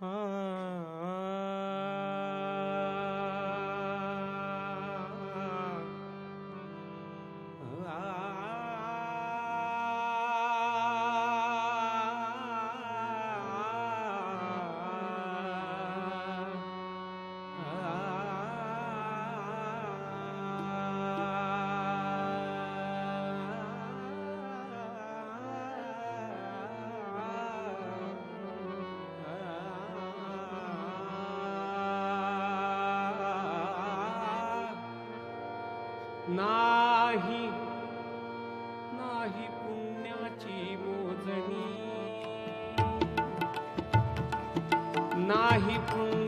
Ah. नाही नाही पुण्याची मोजणी. नाही पुण्याची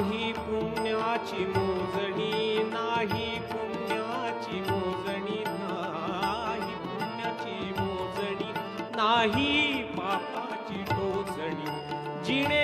नाही पुण्याची मोजणी नाही पुण्याची मोजणी नाही पुण्याची मोजणी नाही पापाची टोचणी. जिणे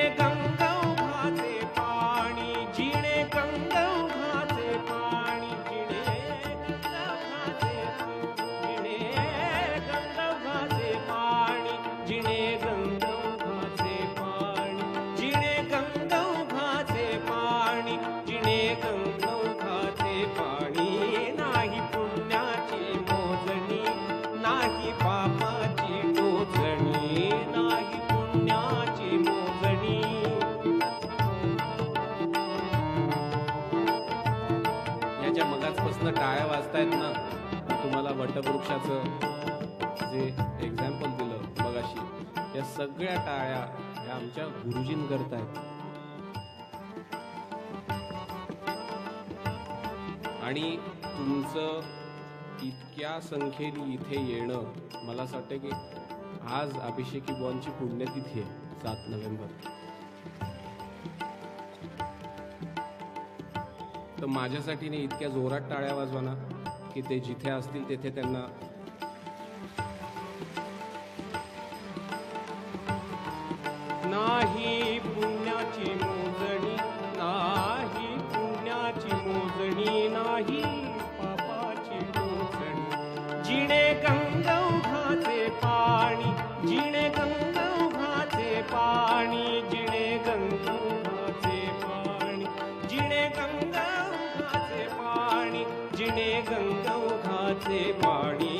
नाही पापाची मोजणी नाही पुण्याची मोजणी. याच्या मगाचपासून टाळ्या वाजतायत ना तुम्हाला वटवृक्षाचं जे एक्झाम्पल दिलं मगाशी या सगळ्या टाळ्या ह्या आमच्या गुरुजीं करतायत. आणि तुमचं इतक्या संख्येने इथे येणं मला असं वाटतं की आज अभिषेकी बॉनची पुण्यतिथी आहे सात नोव्हेंबर. तर माझ्यासाठी नाही इतक्या जोरात टाळ्या वाजवाना की ते जिथे असतील तेथे त्यांना नाही गंगौघाचे पाणी.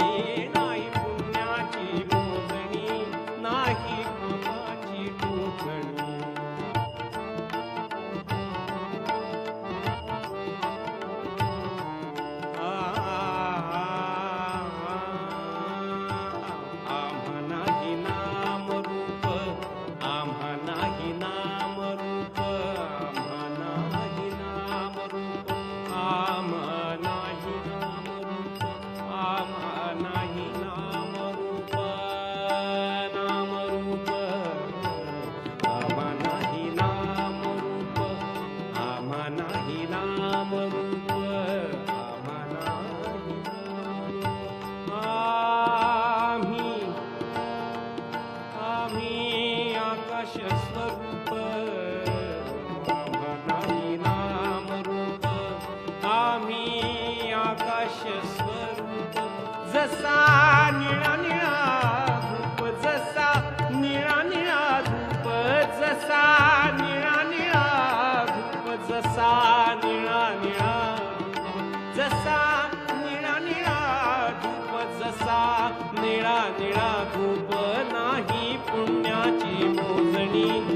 मोजणी नाही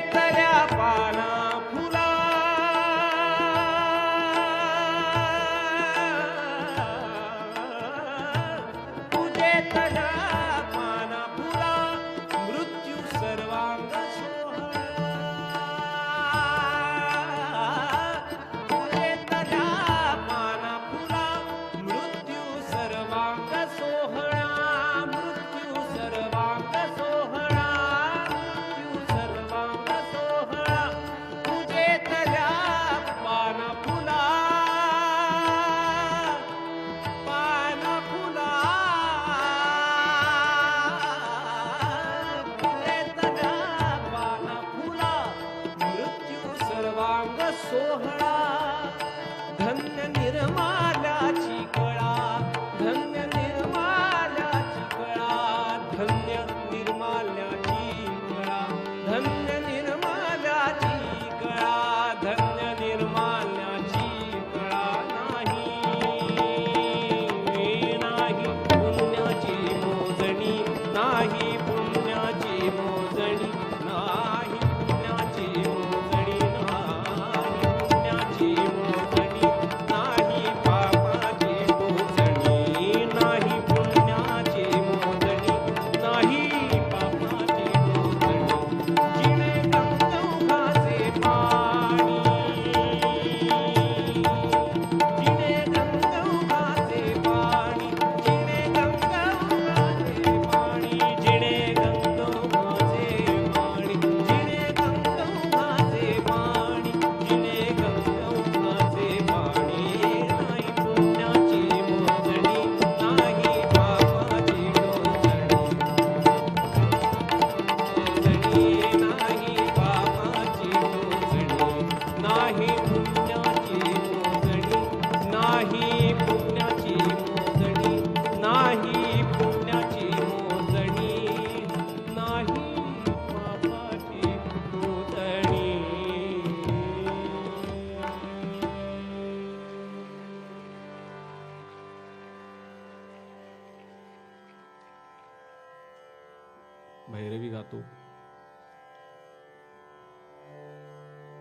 ತಯ ಪಾನಾ நிறமா